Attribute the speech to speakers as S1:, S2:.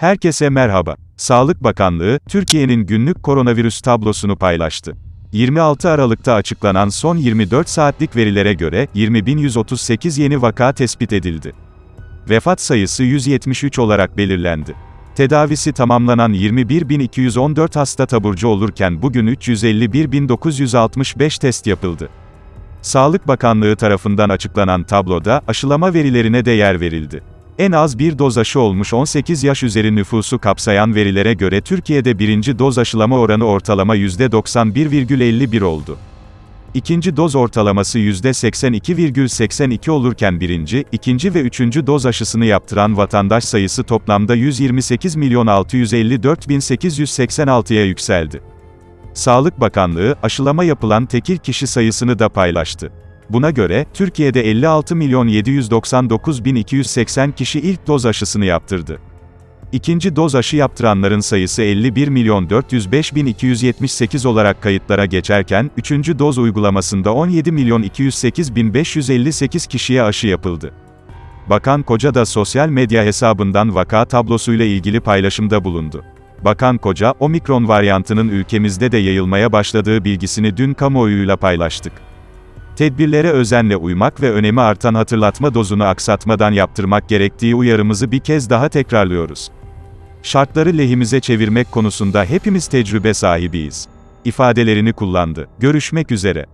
S1: Herkese merhaba. Sağlık Bakanlığı, Türkiye'nin günlük koronavirüs tablosunu paylaştı. 26 Aralık'ta açıklanan son 24 saatlik verilere göre 20.138 yeni vaka tespit edildi. Vefat sayısı 173 olarak belirlendi. Tedavisi tamamlanan 21.214 hasta taburcu olurken bugün 351.965 test yapıldı. Sağlık Bakanlığı tarafından açıklanan tabloda aşılama verilerine de yer verildi. En az bir doz aşı olmuş 18 yaş üzeri nüfusu kapsayan verilere göre Türkiye'de birinci doz aşılama oranı ortalama %91,51 oldu. İkinci doz ortalaması %82,82 olurken birinci, ikinci ve üçüncü doz aşısını yaptıran vatandaş sayısı toplamda 128.654.886'ya yükseldi. Sağlık Bakanlığı, aşılama yapılan tekil kişi sayısını da paylaştı. Buna göre, Türkiye'de 56.799.280 kişi ilk doz aşısını yaptırdı. İkinci doz aşı yaptıranların sayısı 51.405.278 olarak kayıtlara geçerken, üçüncü doz uygulamasında 17.208.558 kişiye aşı yapıldı. Bakan Koca da sosyal medya hesabından vaka tablosuyla ilgili paylaşımda bulundu. Bakan Koca, omikron varyantının ülkemizde de yayılmaya başladığı bilgisini dün kamuoyuyla paylaştık. Tedbirlere özenle uymak ve önemi artan hatırlatma dozunu aksatmadan yaptırmak gerektiği uyarımızı bir kez daha tekrarlıyoruz. Şartları lehimize çevirmek konusunda hepimiz tecrübe sahibiyiz. ifadelerini kullandı. Görüşmek üzere.